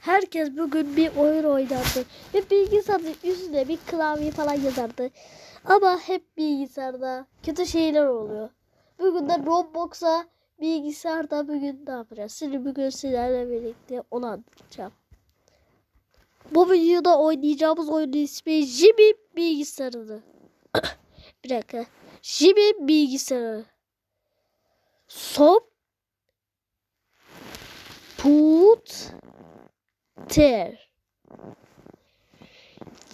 herkes bugün bir oyun oynardı. Ve bilgisayarın üstüne bir klavye falan yazardı. Ama hep bilgisayarda kötü şeyler oluyor. Bugün de Roblox'a bilgisayarda bugün ne yapacağız? Şimdi bugün sizlerle birlikte onu anlatacağım. Bu videoda oynayacağımız oyunun ismi Jimmy Bilgisayarı. bir dakika. Jimmy Bilgisayarı. Sop Put Ter.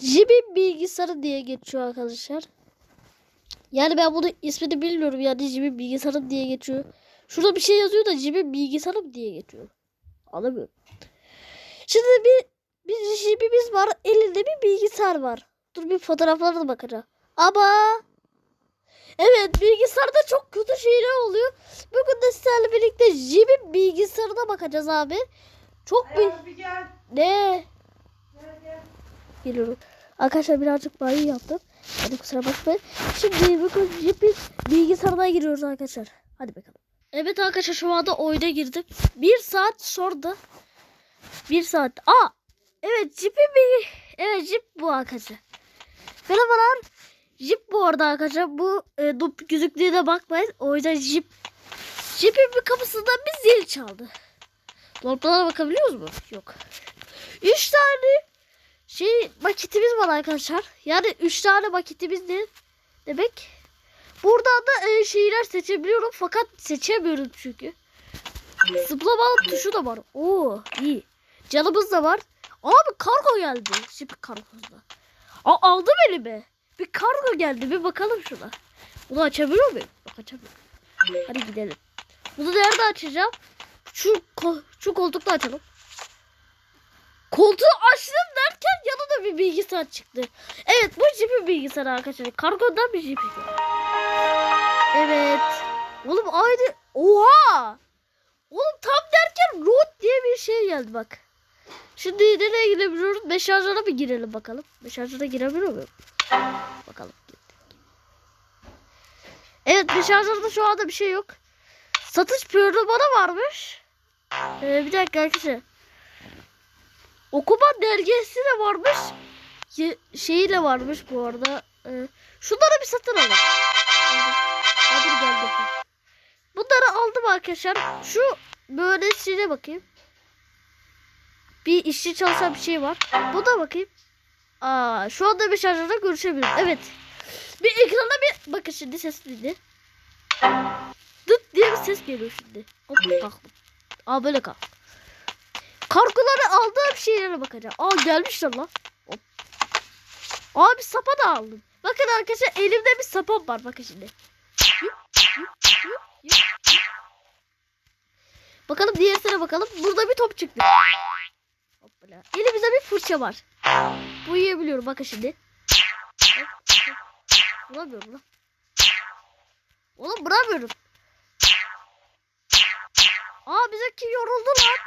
Jimmy bilgisayarı diye geçiyor arkadaşlar. Yani ben bunu ismini bilmiyorum yani Jimmy bilgisayarı diye geçiyor. Şurada bir şey yazıyor da Jimmy bilgisayarı diye geçiyor. Anlamıyorum. Şimdi bir bir Jimmy'miz var. Elinde bir bilgisayar var. Dur bir fotoğraflarına bakacağım. Ama Evet bilgisayarda çok kötü şeyler oluyor. Bugün de sizlerle birlikte Jimmy bilgisayarına bakacağız abi. Çok bir... Ayaz bir gel. Ne? Gel gel. Geliyorum. Arkadaşlar birazcık banyo yaptım. Hadi kusura bakmayın. Şimdi bugün Jimmy bilgisayarına giriyoruz arkadaşlar. Hadi bakalım. Evet arkadaşlar şu anda oyuna girdim. Bir saat sonra bir saat. Aa! Evet Jimmy bir... Evet Jip bu arkadaşlar. Merhabalar. Jip bu arada arkadaşlar. Bu e, dup gözüklüğüne bakmayın. O yüzden Jip. Jip'in bir kapısından bir zil çaldı. Dolaplara bakabiliyoruz mu? Yok. Üç tane şey maketimiz var arkadaşlar. Yani üç tane maketimiz ne demek? Buradan da e, şeyler seçebiliyorum fakat seçemiyorum çünkü. Zıplama tuşu da var. Oo iyi. Canımız da var. Abi kargo geldi. Şimdi kargosunda. Aa aldım elime. Bir kargo geldi. Bir bakalım şuna. Bunu açabiliyor muyum? Yok açamıyorum. Hadi gidelim. Bunu nerede açacağım? Şu, şu koltukla açalım. Koltuğu açtım derken yanında bir bilgisayar çıktı. Evet bu jipi bilgisayar arkadaşlar. Kargodan bir jipi. Evet. Oğlum aynı. Oha. Oğlum tam derken road diye bir şey geldi bak. Şimdi nereye girebiliyoruz? Meşajlara bir girelim bakalım. Meşajlara girebiliyor muyum? Bakalım. Evet meşajlarda şu anda bir şey yok. Satış programı varmış. Ee, bir dakika arkadaşlar. Okuma dergisi de varmış. Şeyi de varmış bu arada. Ee, şunları bir satın alın. Aldım. Aldım geldi. Bunları aldım arkadaşlar. Şu böyle şeye bakayım. Bir işçi çalışan bir şey var. Bu da bakayım. Aa, şu anda bir şarjda görüşebiliriz. Evet. Bir ekrana bir bakın şimdi ses dinle. Dıt diye bir ses geliyor şimdi. Hop kalktım. Aa böyle kalk. Kargoları aldığım şeylere bakacağım. Aa gelmişler lan. Hop. Aa bir sapa da aldım. Bakın arkadaşlar elimde bir sapam var bakın şimdi. Yup, yup, yup. Bakalım. Burada bir top çıktı. Hoppala. Elimizde bir fırça var. Bu yiyebiliyorum bakın şimdi. Vuramıyorum lan. Oğlum vuramıyorum. Aa bizimki yoruldu lan.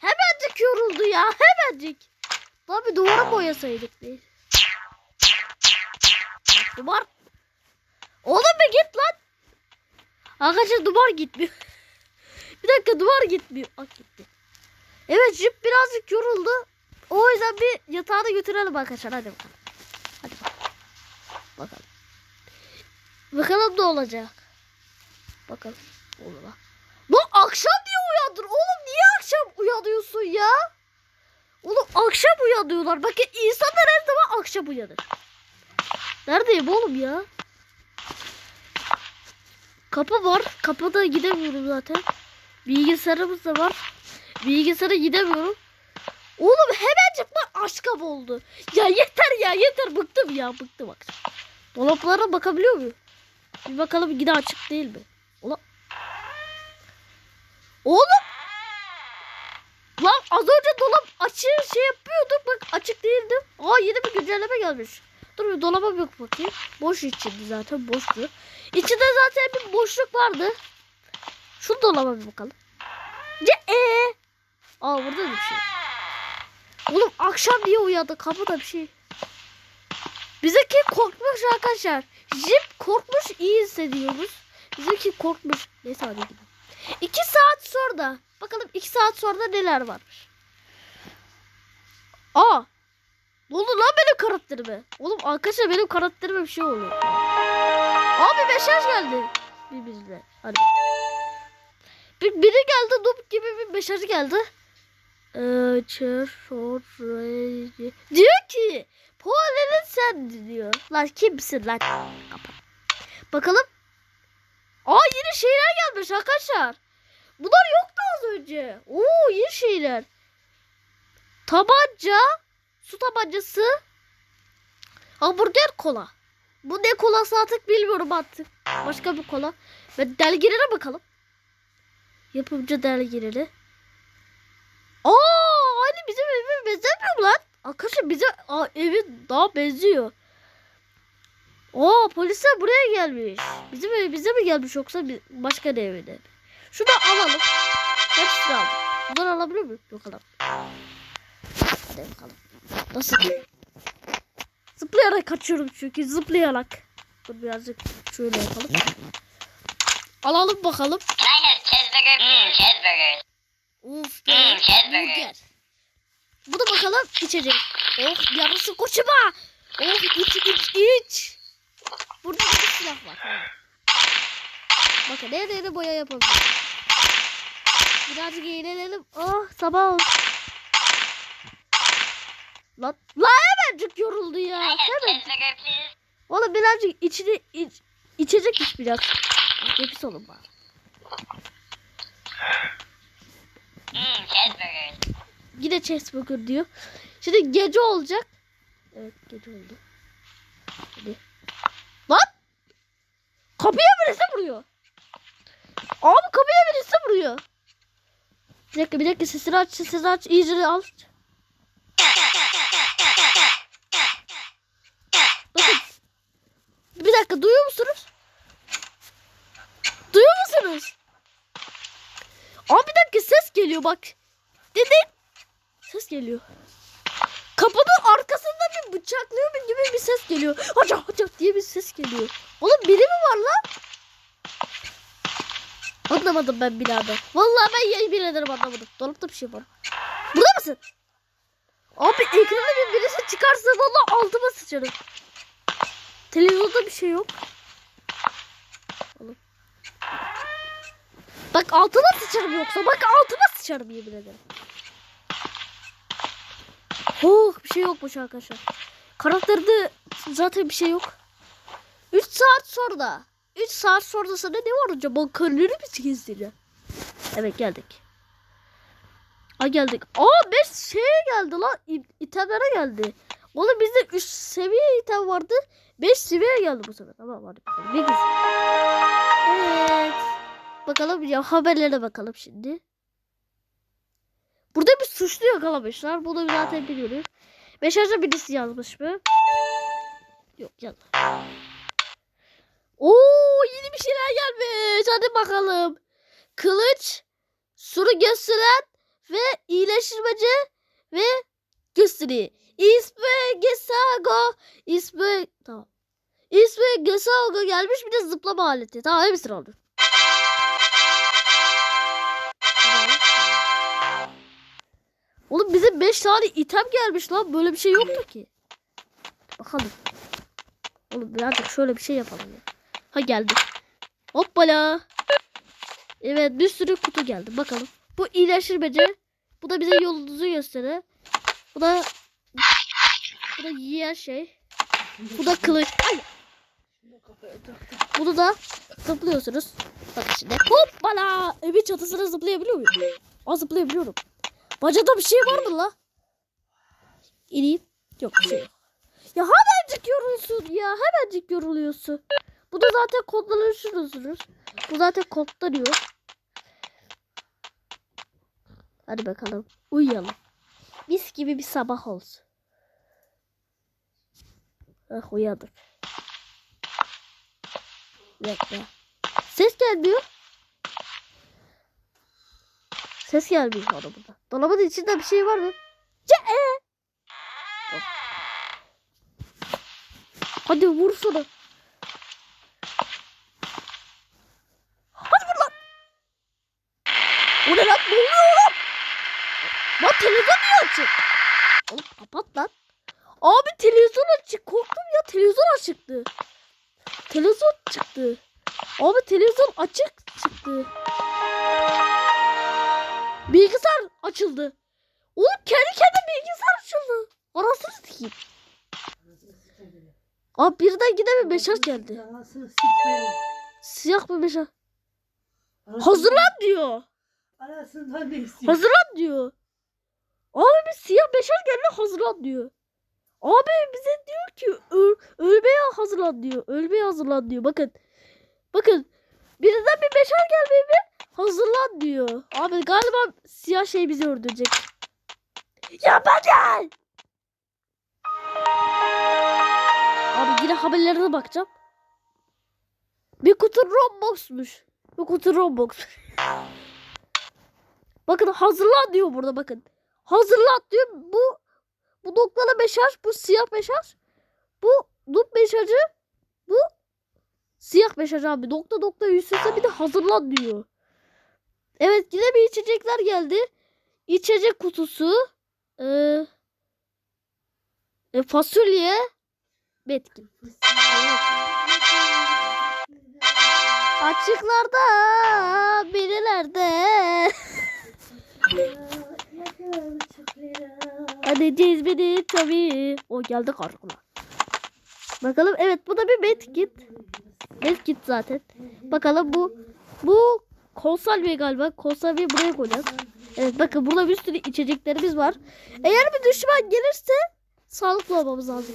Hemencik yoruldu ya. Hemencik. Lan bir duvara boyasaydık değil. Duvar. Oğlum bir git lan. Arkadaşlar duvar gitmiyor. bir dakika duvar gitmiyor. Ak gitti. Evet jip birazcık yoruldu. O yüzden bir yatağına götürelim arkadaşlar. Hadi bakalım. Hadi bakalım. Bakalım. Bakalım ne olacak. Bakalım. Olur lan. Akşam diye uyandır. Oğlum niye akşam uyanıyorsun ya? Oğlum akşam uyanıyorlar. Bakın insanlar her zaman akşam uyanır. Neredeyim oğlum ya? Kapı var. Kapıda gidemiyorum zaten. Bilgisayarımız da var. Bilgisayara gidemiyorum. Oğlum hemencik bak aşkım oldu. Ya yeter ya yeter bıktım ya bıktım bak. Dolaplara bakabiliyor muyum? Bir bakalım yine açık değil mi? Oğlum. Lan az önce dolap açığı şey yapıyorduk bak açık değildi. Aa yeni bir güncelleme gelmiş. Dur bir dolaba bir bakayım. Boş içindi zaten boştu. İçinde zaten bir boşluk vardı. Şu dolaba bir bakalım. Ce ee. Aa burada da bir şey. Oğlum akşam diye uyandı kapıda bir şey. Bizimki korkmuş arkadaşlar. Jip korkmuş iyi hissediyoruz. Bizimki korkmuş. Neyse hadi gidelim. İki saat sonra. Bakalım iki saat sonra neler varmış. Aa! Ne oldu lan benim karakterime? Oğlum arkadaşlar benim karakterime bir şey oluyor. Abi mesaj geldi. Bir bizde. Hadi. Bir, biri geldi noob gibi bir mesaj geldi. Ee. Diyor ki Polen'in sen diyor. Lan kimsin lan? Kapat. Bakalım. Yeni şeyler gelmiş arkadaşlar. Bunlar yoktu az önce. Oo yeni şeyler. Tabanca. Su tabancası. Hamburger kola. Bu ne kolası artık bilmiyorum artık. Başka bir kola. Ve delgirine bakalım. Yapımcı delgirine. Aa aynı bizim evime benzemiyor lan? Arkadaşlar bize aa, evi daha benziyor. Aa polisler buraya gelmiş. Bizim ev bize mi gelmiş yoksa bir başka bir evine mi? Şunu alalım. Hepsini aldım. Bunları alabiliyor muyum? Yok alalım. Hadi bakalım. Nasıl? Zıplayarak kaçıyorum çünkü zıplayarak. Dur birazcık şöyle yapalım. Alalım bakalım. Have cheeseburger? Mmm, cheeseburgers. Uf. Hmm, böyle cheeseburger. burger. Bu da bakalım içecek. Oh yarısı koçuma. Oh iç iç iç. Burada da bir silah var. Ha. Bakın nereye boya yapabiliriz. Birazcık eğlenelim. Oh sabah oldu. Lan, lan hemencik yoruldu ya. Hemen. cheeseburger? Oğlum birazcık içini iç, içecek iç biraz. Nefis olun bari. Mmm, cheeseburgers. Yine cheeseburger diyor. Şimdi gece olacak. Evet gece oldu. Hadi. Kapıya birisi vuruyor. Abi kapıya birisi vuruyor. Bir dakika bir dakika sesini aç sesini aç iyice al. Bakın. Bir dakika duyuyor musunuz? Duyuyor musunuz? Abi bir dakika ses geliyor bak. Dedi. Ses geliyor. Kapının arkasında bir bıçaklıyor gibi bir ses geliyor. Haca haca diye bir ses geliyor. Oğlum biri mi var lan? Anlamadım ben birader. Vallahi ben yayın biraderim anlamadım. Dolapta bir şey var. Burada mısın? Abi ekrana bir birisi çıkarsa vallahi altıma sıçarım. Televizyonda bir şey yok. Oğlum. Bak altıma sıçarım yoksa. Bak altıma sıçarım yemin ederim. Oh bir şey yokmuş arkadaşlar. Karakterde zaten bir şey yok. 3 saat sonra. 3 saat sonra sana ne var acaba? Karıları mı gezdiriyor? Evet geldik. Aa geldik. Aa 5 şeye geldi lan. İtemlere geldi. Oğlum bizde 3 seviye item vardı. 5 seviye geldi bu sefer. Tamam hadi bakalım. Ne güzel. Evet. Bakalım ya haberlere bakalım şimdi. Burada bir suçlu yakalamışlar. Bunu zaten biliyoruz. Mesajda birisi yazmış mı? Yok yazmamış. Oo yeni bir şeyler gelmiş. Hadi bakalım. Kılıç, suru gösteren ve iyileştirmeci ve gösteri. İsmi Gesago. İsmi tamam. İsmi Gesago gelmiş bir de zıplama aleti. Tamam hepsini aldım. Oğlum bize 5 tane item gelmiş lan. Böyle bir şey yoktu ki. Bakalım. Oğlum birazcık şöyle bir şey yapalım ya. Ha geldi. Hoppala. Evet bir sürü kutu geldi. Bakalım. Bu iyileştirmeci. Bu da bize yolunuzu gösterir. Bu da bu da yiyen şey. Bu da kılıç. Ay. Bunu da zıplıyorsunuz. Bak şimdi. Hoppala. Evin çatısına zıplayabiliyor muyum? Aa zıplayabiliyorum. Bacada bir şey var mı la? İneyim. Yok bir şey yok. Ya hemencik yorulsun ya. Hemencik yoruluyorsun. Bu da zaten kodlanıyorsunuz. Bu zaten kodlanıyor. Hadi bakalım. Uyuyalım. Mis gibi bir sabah olsun. Ah uyandık. Dakika. Ses gelmiyor. Ses gelmiyor bana burada. Dolabın içinde bir şey var mı? Ce Oh. Hadi vur. Hadi vur lan. O ne lan? Ne oluyor lan? Lan televizyon niye açık? Oğlum kapat lan. Abi televizyon açık. Korktum ya televizyon açıktı. Televizyon çıktı. Abi televizyon açık Bilgisayar açıldı. Oğlum kendi kendine bilgisayar açıldı. Arasını sikeyim. Abi birden gide bir mesaj geldi. Anasını. Siyah bir. Anasını- Hazırlan diyor. Anasından ne istiyor? Hazırlan diyor. Abi bir siyah mesaj geldi hazırlan diyor. Abi bize diyor ki öl ölmeye hazırlan diyor. Ölmeye hazırlan diyor. Bakın. Bakın. Birinden bir mesaj geldi mi hazırlan diyor. Abi galiba siyah şey bizi öldürecek. Ya ben Abi yine haberlerine bakacağım. Bir kutu Roblox'muş. Bir kutu Roblox. Bakın hazırlan diyor burada bakın. Hazırlan diyor. Bu bu noktalı mesaj, bu siyah mesaj. Bu noob mesajı. Bu siyah mesaj abi. Nokta nokta üste bir de hazırlan diyor. Evet yine bir içecekler geldi. İçecek kutusu. Ee, fasulye. Betkin. Açıklarda birilerde. Hadi cezbedi tabii. O geldi karşıma. Bakalım evet bu da bir medkit. Medkit zaten. Bakalım bu bu konsalve galiba. Konsalveyi buraya koyacağız. Evet bakın burada bir sürü içeceklerimiz var. Eğer bir düşman gelirse sağlıklı olmamız lazım.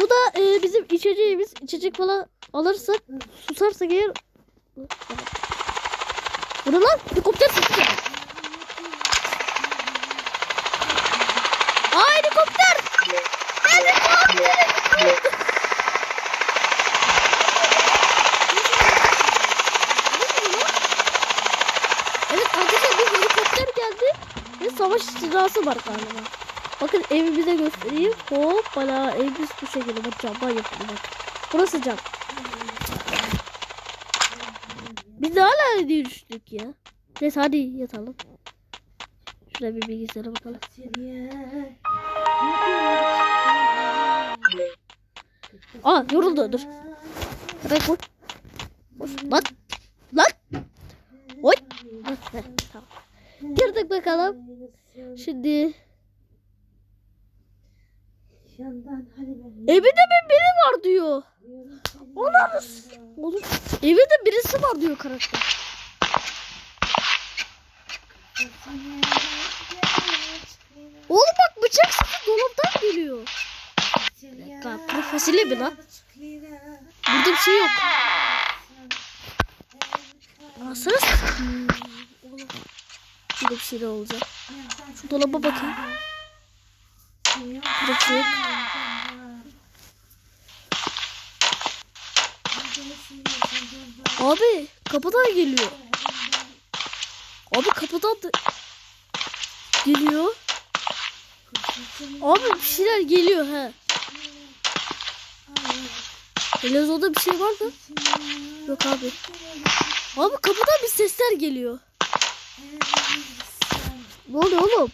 Bu da e, bizim içeceğimiz. içecek falan alırsak susarsak eğer Bu? Helikopter sesi geldi. Aa helikopter! Helikopter! Evet arkadaşlar bir helikopter geldi ve savaş istilası var galiba. Bakın evimize göstereyim. Hoppala evimiz bu şekilde. Bak camdan yapıldı bak. Burası cam. Biz hala diye düştük ya. Neyse hadi yatalım. Şuraya bir bilgisayara bakalım. Aa yoruldu dur. Hemen koy. Koş. Lan. Lan. Oy. Heh, heh, tamam. Girdik bakalım. Şimdi evinde bir biri var diyor. Ulan Oğlum evinde birisi var diyor karakter. Oğlum bak bıçak sesi dolaptan geliyor. bu fasulye mi lan? Burada bir şey yok. Oğlum. Burada bir şeyler olacak. Dolaba bakayım. Yok. Abi kapıdan geliyor. Abi kapıdan da geliyor. Abi bir şeyler geliyor he. Televizyonda bir şey var mı? Yok abi. Abi kapıdan bir sesler geliyor. Ne oluyor oğlum?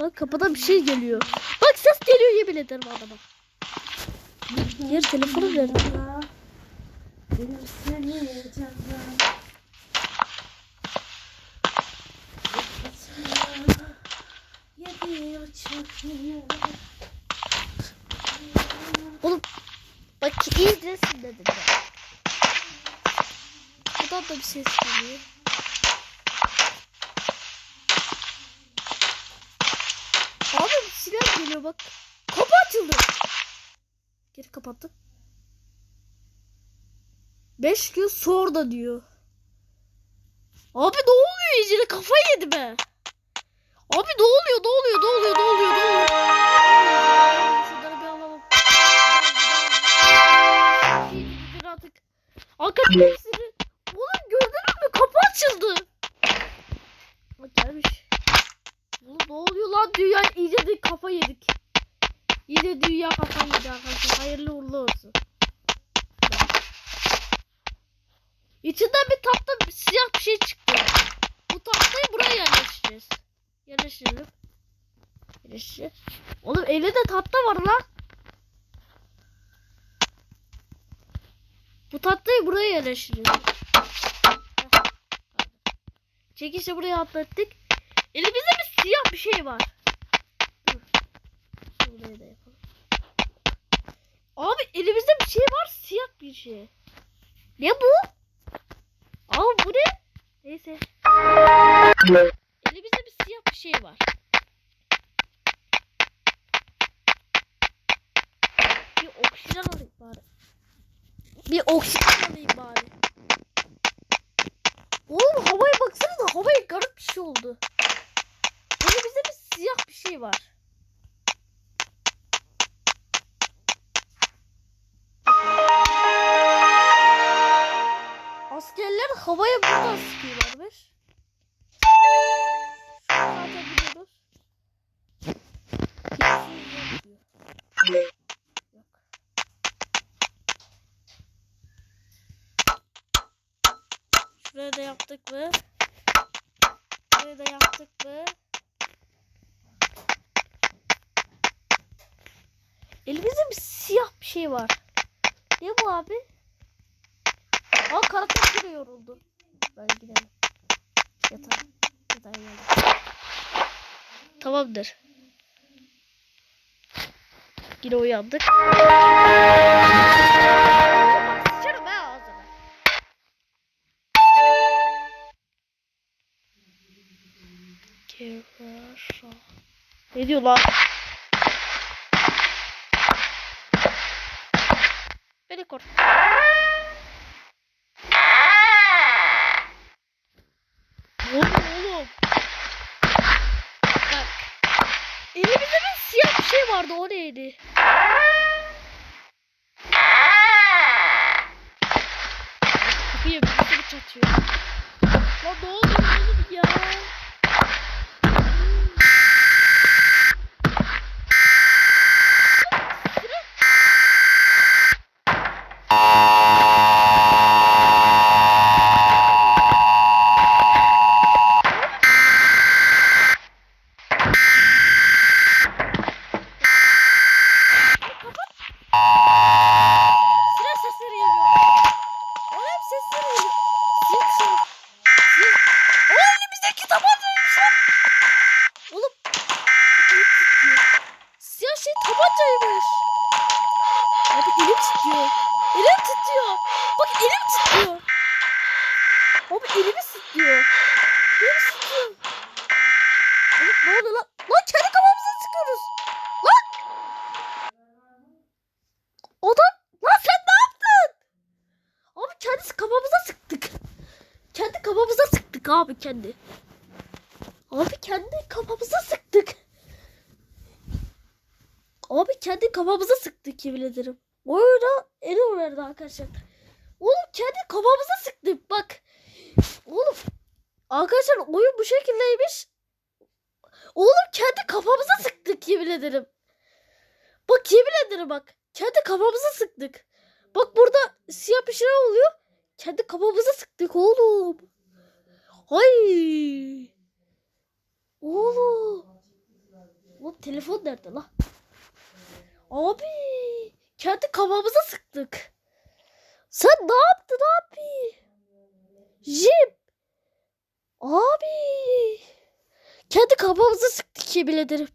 Bak kapıdan bir şey geliyor. Bak ses geliyor yemin ederim adama. Yer telefonu verdi. Oğlum bak iyi desin dedim ben. Buradan da bir ses geliyor. Abi bir geliyor bak. Kapı açıldı. Geri kapattım. 5 gün sonra diyor. Abi ne oluyor iyice kafayı yedi be. Abi ne oluyor ne oluyor ne oluyor ne oluyor ne oluyor. Şunları bir alalım. Artık. Hakikaten hepsini. Oğlum gördünüz mü kapı açıldı. Bak gelmiş. Oğlum ne oluyor lan dünya iyice de kafa yedik. Yine dünya kafa arkadaşlar. Hayırlı uğurlu olsun. İçinden bir tahta bir siyah bir şey çıktı. Bu tahtayı buraya yerleştireceğiz. Yerleştirelim. Birleştirici. Oğlum elinde tahta var lan. Bu tahtayı buraya yerleştiriyoruz. Heh. Çekişle buraya atlattık. Elimizde bir siyah bir şey var. Abi elimizde bir şey var siyah bir şey. Ne bu? Abi bu ne? Neyse. Elimizde bir siyah bir şey var. Bir oksijen alayım bari. Bir oksijen alayım bari. Oğlum havaya baksana havaya garip bir şey oldu. Elimizde bir siyah bir şey var. Havaya buradan sıkıyorlarmış. Zaten biliyoruz. Kesin. Şuraya da yaptık mı? Şuraya da yaptık mı? Elimizde bir siyah bir şey var. Ne bu abi? Aa karakter bile yoruldu. Ben gidelim. Yatağa. Yatağa geldim. Tamamdır. Yine uyandık. Sıçarım ha ağzına. Gerasa. Ne diyor lan? Beni kork. Oğlum oğlum. Bak. Elimizde bir siyah bir şey vardı o neydi? Kapıyı bir çatıyor. Lan ne oluyor oğlum ya? Silah sesleri geliyor. Oğlum sesleri geliyor. Silah silah. Silah. Oğlum elimizdeki tabancaymış lan. Oğlum. Kapıyı tutuyor. Siyah şey tabancaymış. Abi elim titriyor. Elim titriyor. Bak elim titriyor. Abi elimi titriyor. Elim titriyor. Oğlum ne oluyor lan? Lan kendi kafamıza sıkıyoruz. Lan. Adam. Lan sen ne yaptın? Abi kendisi kafamıza sıktık. Kendi kafamıza sıktık abi kendi. Abi kendi kafamıza sıktık. Abi kendi kafamıza sıktık yemin ederim. Oyuna error verdi arkadaşlar. Oğlum kendi kafamıza sıktık bak. Oğlum arkadaşlar oyun bu şekildeymiş. Oğlum kendi kafamıza sıktık yemin ederim. Bak yemin ederim bak. Kendi kafamıza sıktık. Bak burada siyah bir şeyler oluyor. Kendi kafamıza sıktık oğlum. Ay. Oğlum. Oğlum telefon nerede lan? Abi. Kendi kafamıza sıktık. Sen ne yaptın abi? Jim. Abi. Kendi kafamıza sıktık yemin ederim.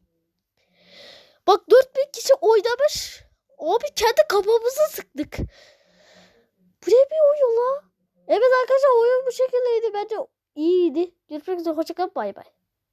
Bak 4000 kişi oynamış. Abi kendi kafamıza sıktık. Bu ne bir oyun la? Evet arkadaşlar oyun bu şekildeydi. Bence iyiydi. Görüşmek üzere. Hoşçakalın. Bay bay.